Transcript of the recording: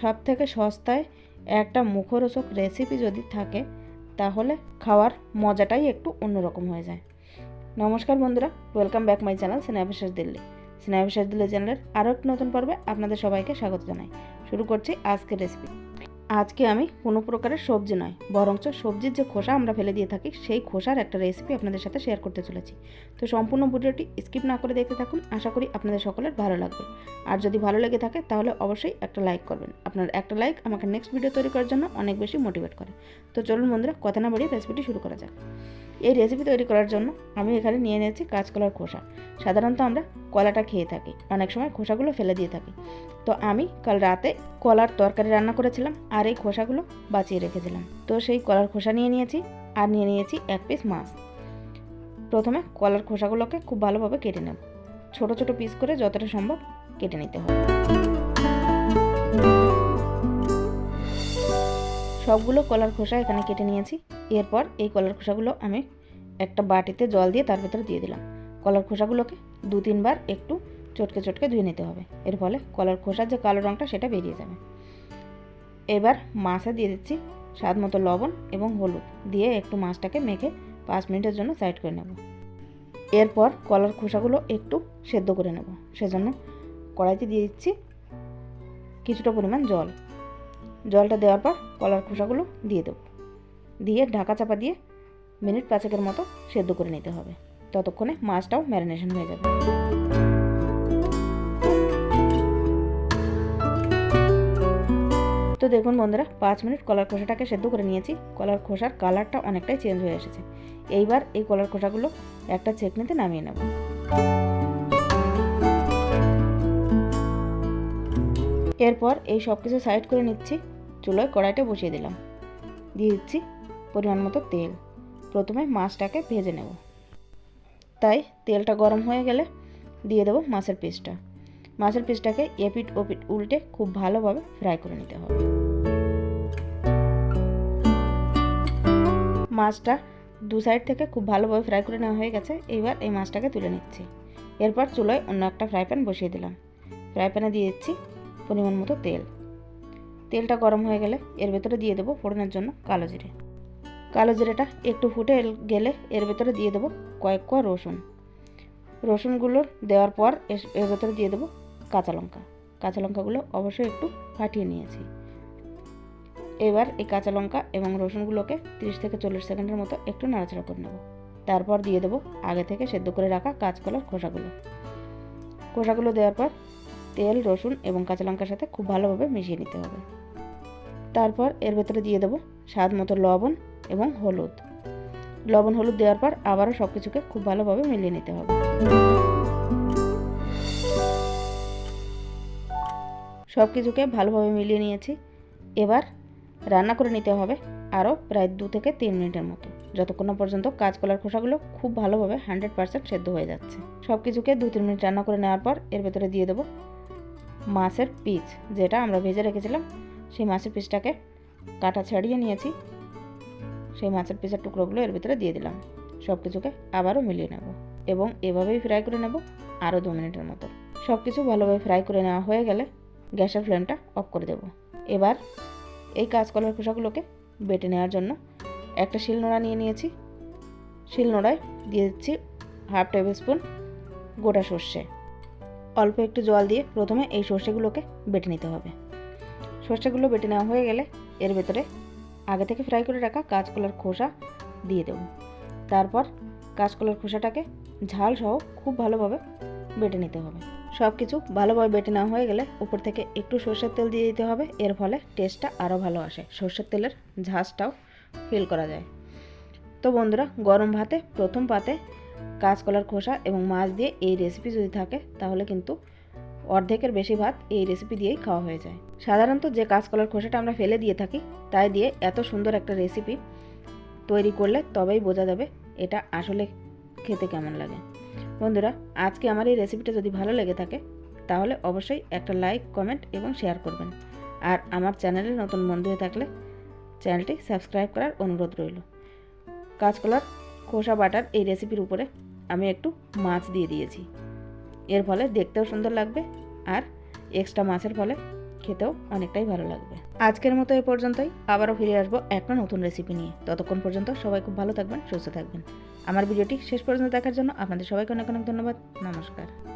সব থেকে সস্তায় একটা মুখরোচক রেসিপি যদি থাকে, তাহলে খাওয়ার মজাটাই একটু অন্যরকম হয়ে যায়। নমস্কার বন্ধুরা welcome back my channel Sneha Biswas Delhi Sneha Biswas Delhi চ্যানেলের আরও একটি নতুন পর্বে আপনাদের সবাইকে স্বাগত জানাই। শুরু করছি আজকের রেসিপি আজকে আমি কোনো প্রকারের সবজি নয়, বরঞ্চ সবজির যে খোসা আমরা ফেলে দিয়ে থাকি, সেই খোসার একটা রেসিপি আপনাদের সাথে শেয়ার করতে চলেছি। তো সম্পূর্ণ ভিডিওটি স্কিপ না করে দেখতে থাকুন, আশা করি আপনাদের সকলের ভালো লাগবে। আর যদি ভালো লেগে থাকে, তাহলে অবশ্যই একটা লাইক করবেন। আপনার একটা লাইক আমাকে নেক্সট ভিডিও তৈরি করার জন্য অনেক বেশি মোটিভেট করে। তো চলুন বন্ধুরা, কথা না বাড়িয়ে রেসিপিটি শুরু করা যাক। এই রেসিপি তৈরি করার জন্য আমি এখানে নিয়ে নিয়েছি কাঁচকলার খোসা। সাধারণত আমরা কলাটা খেয়ে থাকি, অনেক সময় খোসাগুলো ফেলে দিয়ে থাকি। তো আমি কাল রাতে কলার তরকারি রান্না করেছিলাম আর এই খোসাগুলো বাঁচিয়ে রেখেছিলাম। তো সেই কলার খোসা নিয়ে নিয়েছি আর নিয়ে নিয়েছি এক পিস মাছ। প্রথমে কলার খোসাগুলোকে খুব ভালোভাবে কেটে নেব। ছোট ছোট পিস করে যতটা সম্ভব কেটে নিতে হবে। সবগুলো কলার খোসা এখানে কেটে নিয়েছি। এরপর এই কলার খোসাগুলো আমি একটা বাটিতে জল দিয়ে তার ভেতরে দিয়ে দিলাম। কলার খোসাগুলোকে দু তিনবার একটু চটকে চটকে ধুয়ে নিতে হবে। এর ফলে কলার খোসার যে কালো রঙটা সেটা বেরিয়ে যাবে। এবার মাছে দিয়ে দিচ্ছি স্বাদ মতো লবণ এবং হলুদ। দিয়ে একটু মাছটাকে মেখে পাঁচ মিনিটের জন্য সাইড করে নেব। এরপর কলার খোসাগুলো একটু সেদ্ধ করে নেব। সেজন্য কড়াইতে দিয়ে দিচ্ছি কিছুটা পরিমাণ জল। জলটা দেওয়ার পর কলার খোসাগুলো দিয়ে দেবো। দিয়ে ঢাকা চাপা দিয়ে মিনিট পাঁচেকের মতো সেদ্ধ করে নিতে হবে। ততক্ষণে মাছটাও ম্যারিনেশন হয়ে যাবে। তো দেখুন বন্ধুরা, পাঁচ মিনিট কলার খোসাটাকে সেদ্ধ করে নিয়েছি। কলার খোসার কালারটা অনেকটাই চেঞ্জ হয়ে এসেছে। এইবার এই কলার খোসাগুলো একটা চেকনিতে নামিয়ে নেব। এরপর এই সব কিছু সাইড করে নিচ্ছি, চুলোয় কড়াইটা বসিয়ে দিলাম। দিয়ে দিচ্ছি পরিমাণ মতো তেল। প্রথমে মাছটাকে ভেজে নেব। তাই তেলটা গরম হয়ে গেলে দিয়ে দেবো মাছের পিসটা মাছের পিসটাকে এপিট ওপিট উল্টে খুব ভালোভাবে ফ্রাই করে নিতে হবে। মাছটা দু সাইড থেকে খুব ভালোভাবে ফ্রাই করে নেওয়া হয়ে গেছে। এইবার এই মাছটাকে তুলে নিচ্ছি। এরপর চুলোয় অন্য একটা ফ্রাই প্যান বসিয়ে দিলাম। ফ্রাই প্যানে দিয়ে দিচ্ছি পরিমাণ মতো তেল। তেলটা গরম হয়ে গেলে এর ভেতরে দিয়ে দেবো ফোড়নের জন্য কালো জিরে। কালো জিরেটা একটু ফুটে গেলে এর ভেতরে দিয়ে দেবো কয়েক কোয়া রসুন। রসুনগুলো দেওয়ার পর এর ভেতরে দিয়ে দেবো কাঁচা লঙ্কা। কাঁচা লঙ্কাগুলো অবশ্যই একটু ফাটিয়ে নিয়েছি। এবার এই কাঁচা লঙ্কা এবং রসুনগুলোকে তিরিশ থেকে চল্লিশ সেকেন্ডের মতো একটু নাড়াচাড়া করে নেব। তারপর দিয়ে দেবো আগে থেকে সেদ্ধ করে রাখা কাঁচকলার খোসাগুলো। খোসাগুলো দেওয়ার পর তেল, রসুন এবং কাঁচা লঙ্কার সাথে খুব ভালোভাবে মিশিয়ে নিতে হবে। তারপর এর ভেতরে দিয়ে দেবো স্বাদ মতো লবণ এবং হলুদ। লবণ, হলুদ দেওয়ার পর আবারও সব কিছুকে খুব ভালোভাবে মিলিয়ে নিতে হবে। সব কিছুকে ভালোভাবে মিলিয়ে নিয়েছি। এবার রান্না করে নিতে হবে আরও প্রায় দু থেকে তিন মিনিটের মতো। যতক্ষণ না পর্যন্ত কাঁচকলার খোসাগুলো খুব ভালোভাবে হান্ড্রেড পারসেন্ট সেদ্ধ হয়ে যাচ্ছে। সব কিছুকে দু তিন মিনিট রান্না করে নেওয়ার পর এর ভেতরে দিয়ে দেবো মাছের পিস যেটা আমরা ভেজে রেখেছিলাম। সেই মাছের পিসটাকে কাটা ছাড়িয়ে নিয়েছি। সেই মাছের পিসের টুকরোগুলো এর ভিতরে দিয়ে দিলাম। সব কিছুকে আবারও মিলিয়ে নেব এবং এভাবেই ফ্রাই করে নেব আরও দু মিনিটের মতো। সব কিছু ভালোভাবে ফ্রাই করে নেওয়া হয়ে গেলে গ্যাসের ফ্লেমটা অফ করে দেব। এবার এই কাঁচকলার খোসাগুলোকে বেটে নেওয়ার জন্য একটা শিলনোড়া নিয়ে নিয়েছি। শিলনোড়ায় দিয়ে দিচ্ছি হাফ টেবিল স্পুন গোটা সর্ষে। অল্প একটু জল দিয়ে প্রথমে এই সর্ষেগুলোকে বেটে নিতে হবে। সর্ষেগুলো বেটে নেওয়া হয়ে গেলে এর ভেতরে আগে থেকে ফ্রাই করে রাখা কাঁচকলার খোসা দিয়ে দেব। তারপর কাঁচকলার খোসাটাকে ঝাল সহ খুব ভালোভাবে বেটে নিতে হবে। সব কিছু ভালোভাবে বেটে নেওয়া হয়ে গেলে উপর থেকে একটু সর্ষের তেল দিয়ে দিতে হবে। এর ফলে টেস্টটা আরও ভালো আসে। সর্ষের তেলের ঝাঁসটাও ফিল করা যায়। তো বন্ধুরা, গরম ভাতে, প্রথম পাতে কাঁচকলার খোসা এবং মাছ দিয়ে এই রেসিপি যদি থাকে, তাহলে কিন্তু অর্ধেকের বেশি ভাত এই রেসিপি দিয়েই খাওয়া হয়ে যায়। সাধারণত যে কাঁচকলার খোসাটা আমরা ফেলে দিয়ে থাকি, তাই দিয়ে এত সুন্দর একটা রেসিপি তৈরি করলে তবেই বোঝা যাবে এটা আসলে খেতে কেমন লাগে। বন্ধুরা, আজকে আমার এই রেসিপিটা যদি ভালো লেগে থাকে, তাহলে অবশ্যই একটা লাইক কমেন্ট এবং শেয়ার করবেন। আর আমার চ্যানেলে নতুন বন্ধু হয়ে থাকলে চ্যানেলটি সাবস্ক্রাইব করার অনুরোধ রইল। কাঁচকলার খোসা বাটার এই রেসিপির উপরে আমি একটু মাছ দিয়ে দিয়েছি। এর ফলে দেখতেও সুন্দর লাগবে আর এক্সট্রা মাছের ফলে খেতেও অনেকটাই ভালো লাগবে। আজকের মতো এই পর্যন্তই। আবারও ফিরে আসব একটা নতুন রেসিপি নিয়ে। ততক্ষণ পর্যন্ত সবাই খুব ভালো থাকবেন, সুস্থ থাকবেন। আমার ভিডিওটি শেষ পর্যন্ত দেখার জন্য আপনাদের সবাইকে অনেক অনেক ধন্যবাদ। নমস্কার।